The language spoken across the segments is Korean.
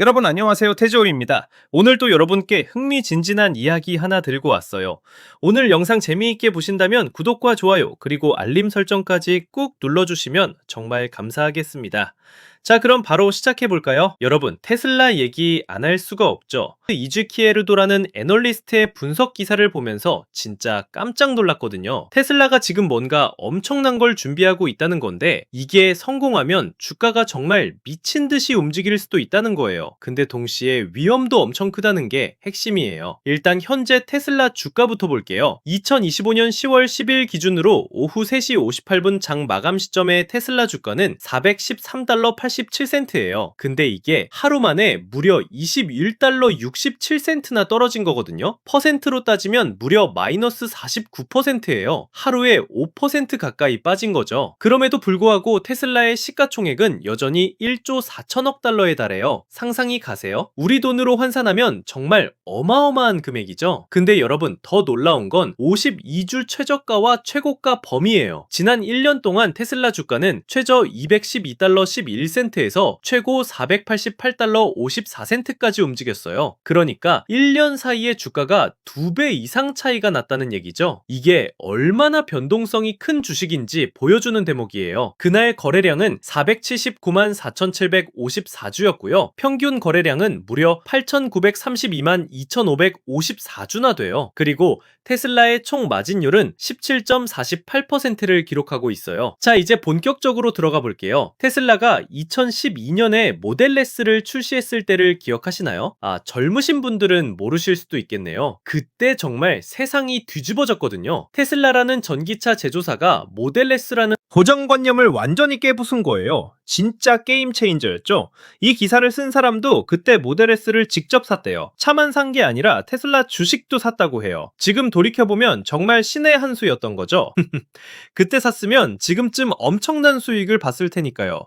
여러분 안녕하세요 태조입니다. 오늘 또 여러분께 흥미진진한 이야기 하나 들고 왔어요. 오늘 영상 재미있게 보신다면 구독과 좋아요 그리고 알림 설정까지 꾹 눌러주시면 정말 감사하겠습니다. 자 그럼 바로 시작해 볼까요? 여러분 테슬라 얘기 안 할 수가 없죠. 이즈키에르도라는 애널리스트의 분석 기사를 보면서 진짜 깜짝 놀랐거든요. 테슬라가 지금 뭔가 엄청난 걸 준비하고 있다는 건데 이게 성공하면 주가가 정말 미친 듯이 움직일 수도 있다는 거예요. 근데 동시에 위험도 엄청 크다는 게 핵심이에요. 일단 현재 테슬라 주가부터 볼게요. 2025년 10월 10일 기준으로 오후 3시 58분 장 마감 시점의 테슬라 주가는 413달러 87센트예요. 근데 이게 하루 만에 무려 21달러 67센트나 떨어진 거거든요. 퍼센트로 따지면 무려 마이너스 49%예요. 하루에 5% 가까이 빠진 거죠. 그럼에도 불구하고 테슬라의 시가총액은 여전히 1조 4천억 달러에 달해요. 상상이 가세요? 우리 돈으로 환산하면 정말 어마어마한 금액이죠. 근데 여러분 더 놀라운 건 52주 최저가와 최고가 범위예요. 지난 1년 동안 테슬라 주가는 최저 212달러 11센트 에서 최고 488달러 54센트까지 움직였어요. 그러니까 1년 사이에 주가가 2배 이상 차이가 났다는 얘기죠. 이게 얼마나 변동성이 큰 주식인지 보여주는 대목이에요. 그날 거래량은 479만 4,754주였고요. 평균 거래량은 무려 8,932만 2,554주나 돼요. 그리고 테슬라의 총 마진율은 17.48%를 기록하고 있어요. 자, 이제 본격적으로 들어가 볼게요. 테슬라가 2012년에 모델 S를 출시했을 때를 기억하시나요? 아, 젊으신 분들은 모르실 수도 있겠네요. 그때 정말 세상이 뒤집어졌거든요. 테슬라라는 전기차 제조사가 모델 S라는 고정관념을 완전히 깨부순 거예요. 진짜 게임 체인저였죠. 이 기사를 쓴 사람도 그때 모델 S를 직접 샀대요. 차만 산 게 아니라 테슬라 주식도 샀다고 해요. 지금 돌이켜보면 정말 신의 한 수였던 거죠. 그때 샀으면 지금쯤 엄청난 수익을 봤을 테니까요.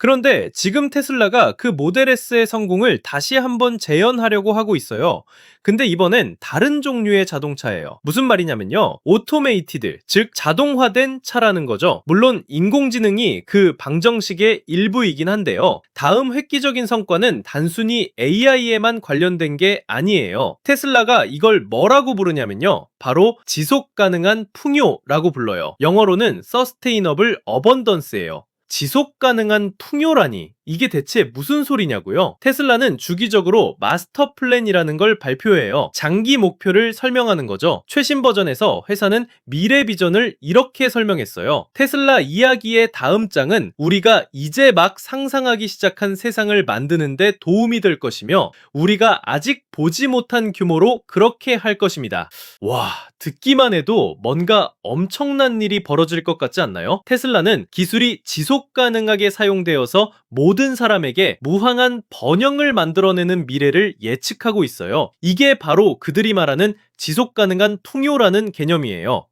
그런데 지금 테슬라가 그 모델 S의 성공을 다시 한번 재현하려고 하고 있어요. 근데 이번엔 다른 종류의 자동차예요. 무슨 말이냐면요. 오토메이티드, 즉 자동화된 차라는 거죠. 물론 인공지능이 그 방정식의 일부이긴 한데요. 다음 획기적인 성과는 단순히 AI에만 관련된 게 아니에요. 테슬라가 이걸 뭐라고 부르냐면요. 바로 지속 가능한 풍요라고 불러요. 영어로는 Sustainable Abundance예요. 지속 가능한 풍요라니 이게 대체 무슨 소리냐고요? 테슬라는 주기적으로 마스터 플랜이라는 걸 발표해요. 장기 목표를 설명하는 거죠. 최신 버전에서 회사는 미래 비전을 이렇게 설명했어요. 테슬라 이야기의 다음 장은 우리가 이제 막 상상하기 시작한 세상을 만드는데 도움이 될 것이며 우리가 아직 보지 못한 규모로 그렇게 할 것입니다. 와, 듣기만 해도 뭔가 엄청난 일이 벌어질 것 같지 않나요? 테슬라는 기술이 지속 가능하게 사용되어서 모든 사람에게 무항한 번영을 만들어내는 미래를 예측하고 있어요. 이게 바로 그들이 말하는 지속 가능한 풍요라는 개념이에요.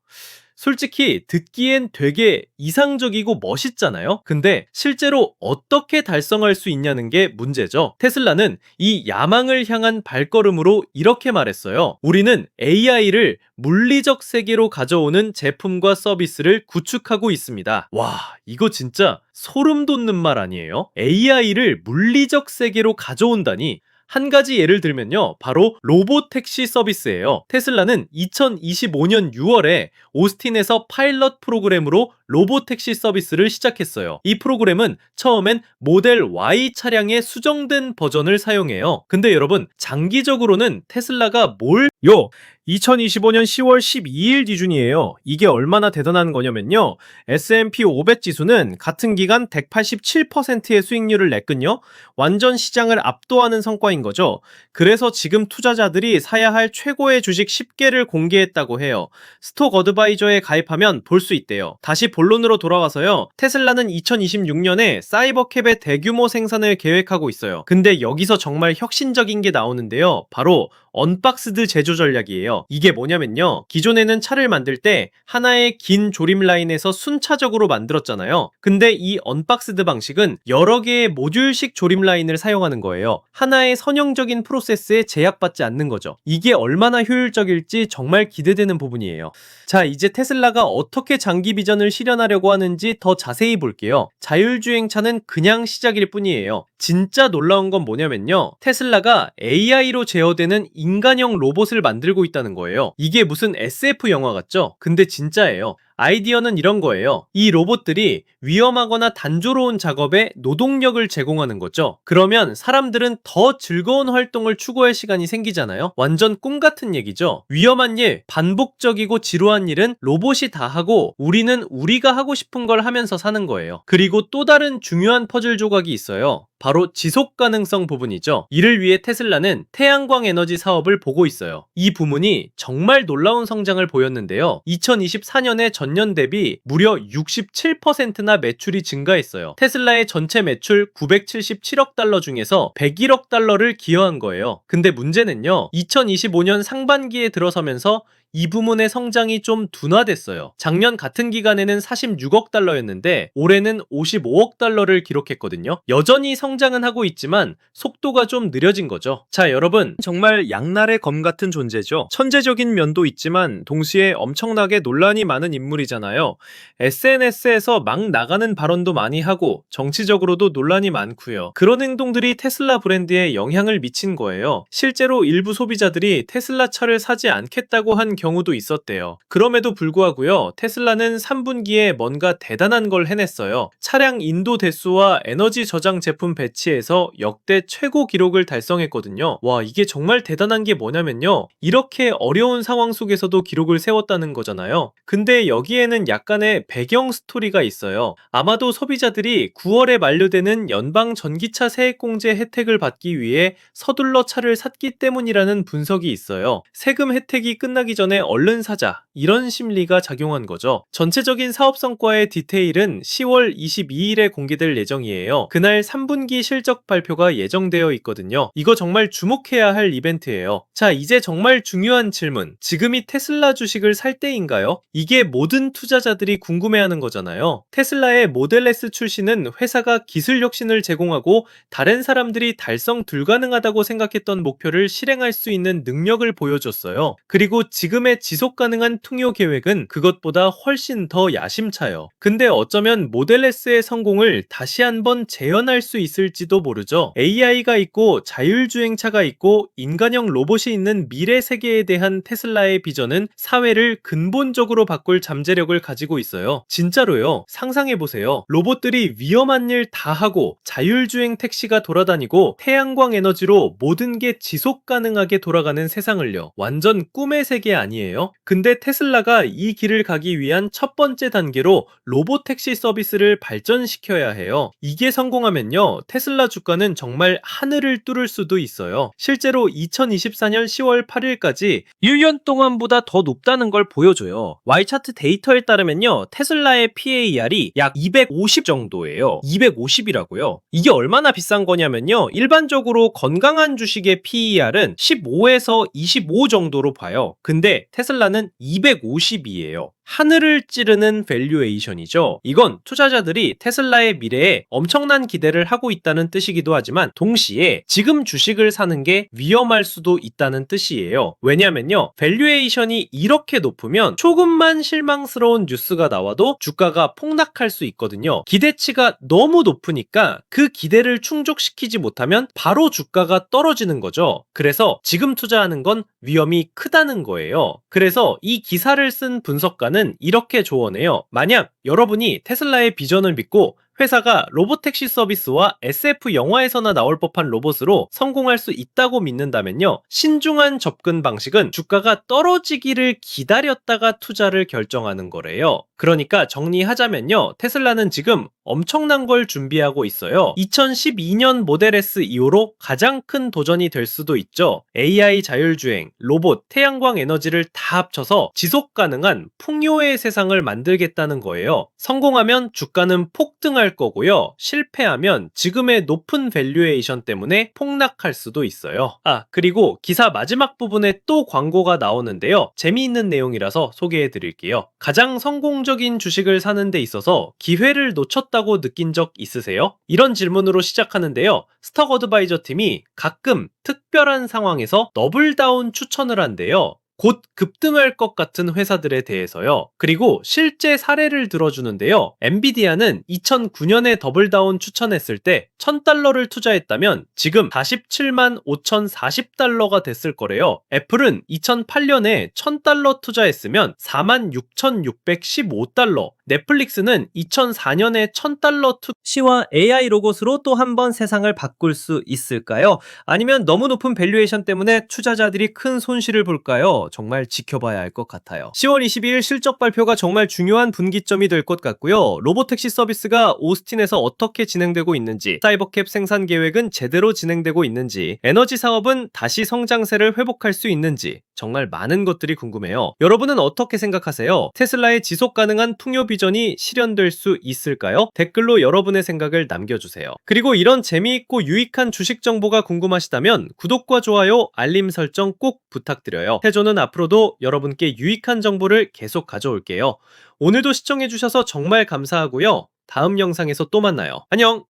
솔직히 듣기엔 되게 이상적이고 멋있잖아요? 근데 실제로 어떻게 달성할 수 있냐는 게 문제죠. 테슬라는 이 야망을 향한 발걸음으로 이렇게 말했어요. 우리는 AI를 물리적 세계로 가져오는 제품과 서비스를 구축하고 있습니다. 와, 이거 진짜 소름 돋는 말 아니에요? AI를 물리적 세계로 가져온다니 한 가지 예를 들면요. 바로 로봇 택시 서비스예요. 테슬라는 2025년 6월에 오스틴에서 파일럿 프로그램으로 로봇 택시 서비스를 시작했어요. 이 프로그램은 처음엔 모델 Y 차량의 수정된 버전을 사용해요. 근데 여러분, 장기적으로는 테슬라가 뭘 요! 2025년 10월 12일 기준이에요. 이게 얼마나 대단한 거냐면요. S&P 500 지수는 같은 기간 187%의 수익률을 냈군요. 완전 시장을 압도하는 성과인 거죠. 그래서 지금 투자자들이 사야 할 최고의 주식 10개를 공개했다고 해요. 스톡 어드바이저에 가입하면 볼 수 있대요. 다시 본론으로 돌아와서요. 테슬라는 2026년에 사이버캡의 대규모 생산을 계획하고 있어요. 근데 여기서 정말 혁신적인 게 나오는데요. 바로 언박스드 제조 전략이에요. 이게 뭐냐면요. 기존에는 차를 만들 때 하나의 긴 조립 라인에서 순차적으로 만들었잖아요. 근데 이 언박스드 방식은 여러 개의 모듈식 조립 라인을 사용하는 거예요. 하나의 선형적인 프로세스에 제약받지 않는 거죠. 이게 얼마나 효율적일지 정말 기대되는 부분이에요. 자, 이제 테슬라가 어떻게 장기 비전을 실현하려고 하는지 더 자세히 볼게요. 자율주행차는 그냥 시작일 뿐이에요. 진짜 놀라운 건 뭐냐면요. 테슬라가 AI로 제어되는 인간형 로봇을 만들고 있다는 거예요. 이게 무슨 SF 영화 같죠? 근데 진짜예요. 아이디어는 이런 거예요. 이 로봇들이 위험하거나 단조로운 작업에 노동력을 제공하는 거죠. 그러면 사람들은 더 즐거운 활동을 추구할 시간이 생기잖아요. 완전 꿈 같은 얘기죠. 위험한 일, 반복적이고 지루한 일은 로봇이 다 하고 우리는 우리가 하고 싶은 걸 하면서 사는 거예요. 그리고 또 다른 중요한 퍼즐 조각이 있어요. 바로 지속 가능성 부분이죠. 이를 위해 테슬라는 태양광 에너지 사업을 보고 있어요. 이 부문이 정말 놀라운 성장을 보였는데요. 2024년에 전년 대비 무려 67%나 매출이 증가했어요. 테슬라의 전체 매출 977억 달러 중에서 101억 달러를 기여한 거예요. 근데 문제는요. 2025년 상반기에 들어서면서 이 부문의 성장이 좀 둔화됐어요. 작년 같은 기간에는 46억 달러였는데 올해는 55억 달러를 기록했거든요. 여전히 성장은 하고 있지만 속도가 좀 느려진 거죠. 자, 여러분. 정말 양날의 검 같은 존재죠. 천재적인 면도 있지만 동시에 엄청나게 논란이 많은 인물이잖아요. SNS에서 막 나가는 발언도 많이 하고 정치적으로도 논란이 많고요. 그런 행동들이 테슬라 브랜드에 영향을 미친 거예요. 실제로 일부 소비자들이 테슬라 차를 사지 않겠다고 한 경우도 있었대요. 그럼에도 불구하고요. 테슬라는 3분기에 뭔가 대단한 걸 해냈어요. 차량 인도 대수와 에너지 저장 제품 배치에서 역대 최고 기록을 달성했거든요. 와, 이게 정말 대단한 게 뭐냐면요. 이렇게 어려운 상황 속에서도 기록을 세웠다는 거잖아요. 근데 여기에는 약간의 배경 스토리가 있어요. 아마도 소비자들이 9월에 만료되는 연방 전기차 세액공제 혜택을 받기 위해 서둘러 차를 샀기 때문이라는 분석이 있어요. 세금 혜택이 끝나기 전에 얼른 사자. 이런 심리가 작용한 거죠. 전체적인 사업 성과의 디테일은 10월 22일에 공개될 예정이에요. 그날 3분기 실적 발표가 예정되어 있거든요. 이거 정말 주목해야 할 이벤트예요. 자, 이제 정말 중요한 질문. 지금이 테슬라 주식을 살 때인가요? 이게 모든 투자자들이 궁금해하는 거잖아요. 테슬라의 모델 S 출시는 회사가 기술 혁신을 제공하고 다른 사람들이 달성 불가능하다고 생각했던 목표를 실행할 수 있는 능력을 보여줬어요. 그리고 지금 의 지속 가능한 통요 계획은 그것보다 훨씬 더 야심차요. 근데 어쩌면 모델 S의 성공을 다시 한번 재현할 수 있을지도 모르죠. AI가 있고 자율주행차가 있고 인간형 로봇이 있는 미래 세계에 대한 테슬라의 비전은 사회를 근본적으로 바꿀 잠재력을 가지고 있어요. 진짜로요. 상상해보세요. 로봇들이 위험한 일 다 하고 자율주행 택시가 돌아다니고 태양광 에너지로 모든 게 지속 가능하게 돌아가는 세상을요. 완전 꿈의 세계 아니 에요? 근데 테슬라가 이 길을 가기 위한 첫 번째 단계로 로봇 택시 서비스를 발전시켜야 해요. 이게 성공하면요. 테슬라 주가는 정말 하늘을 뚫을 수도 있어요. 실제로 2024년 10월 8일까지 1년 동안보다 더 높다는 걸 보여줘요. Y차트 데이터에 따르면요. 테슬라의 PAR이 약 250 정도예요. 250이라고요. 이게 얼마나 비싼 거냐면요. 일반적으로 건강한 주식의 PER은 15에서 25 정도로 봐요. 근데 테슬라는 250이에요. 하늘을 찌르는 밸류에이션이죠. 이건 투자자들이 테슬라의 미래에 엄청난 기대를 하고 있다는 뜻이기도 하지만 동시에 지금 주식을 사는 게 위험할 수도 있다는 뜻이에요. 왜냐면요. 밸류에이션이 이렇게 높으면 조금만 실망스러운 뉴스가 나와도 주가가 폭락할 수 있거든요. 기대치가 너무 높으니까 그 기대를 충족시키지 못하면 바로 주가가 떨어지는 거죠. 그래서 지금 투자하는 건 위험이 크다는 거예요. 그래서 이 기사를 쓴 분석가는 이렇게 조언해요. 만약 여러분이 테슬라의 비전을 믿고 회사가 로봇택시 서비스와 SF 영화에서나 나올 법한 로봇으로 성공할 수 있다고 믿는다면요. 신중한 접근 방식은 주가가 떨어지기를 기다렸다가 투자를 결정하는 거래요. 그러니까 정리하자면요. 테슬라는 지금 엄청난 걸 준비하고 있어요. 2012년 모델 S 이후로 가장 큰 도전이 될 수도 있죠. AI 자율주행, 로봇, 태양광 에너지를 다 합쳐서 지속 가능한 풍요의 세상을 만들겠다는 거예요. 성공하면 주가는 폭등할 거고요. 실패하면 지금의 높은 밸류에이션 때문에 폭락할 수도 있어요. 아, 그리고 기사 마지막 부분에 또 광고가 나오는데요. 재미있는 내용이라서 소개해 드릴게요. 가장 성공적인 주식을 사는 데 있어서 기회를 놓쳤다 고 느낀 적 있으세요? 이런 질문으로 시작하는데요. 스톡 어드바이저 팀이 가끔 특별한 상황에서 더블다운 추천을 한대요. 곧 급등할 것 같은 회사들에 대해서요. 그리고 실제 사례를 들어주는데요. 엔비디아는 2009년에 더블다운 추천했을 때 1000달러를 투자했다면 지금 47만 5040달러가 됐을 거래요. 애플은 2008년에 1000달러 투자했으면 4만 6615달러. 넷플릭스는 2004년에 1000달러 투 시와 AI 로봇으로 또 한 번 세상을 바꿀 수 있을까요? 아니면 너무 높은 밸류에이션 때문에 투자자들이 큰 손실을 볼까요? 정말 지켜봐야 할 것 같아요. 10월 22일 실적 발표가 정말 중요한 분기점이 될 것 같고요. 로보택시 서비스가 오스틴에서 어떻게 진행되고 있는지, 사이버캡 생산 계획은 제대로 진행되고 있는지, 에너지 사업은 다시 성장세를 회복할 수 있는지, 정말 많은 것들이 궁금해요. 여러분은 어떻게 생각하세요? 테슬라의 지속 가능한 풍요 비전이 실현될 수 있을까요? 댓글로 여러분의 생각을 남겨주세요. 그리고 이런 재미있고 유익한 주식 정보가 궁금하시다면 구독과 좋아요, 알림 설정 꼭 부탁드려요. 태조 는 앞으로도 여러분께 유익한 정보를 계속 가져올게요. 오늘도 시청해주셔서 정말 감사하고요. 다음 영상에서 또 만나요. 안녕!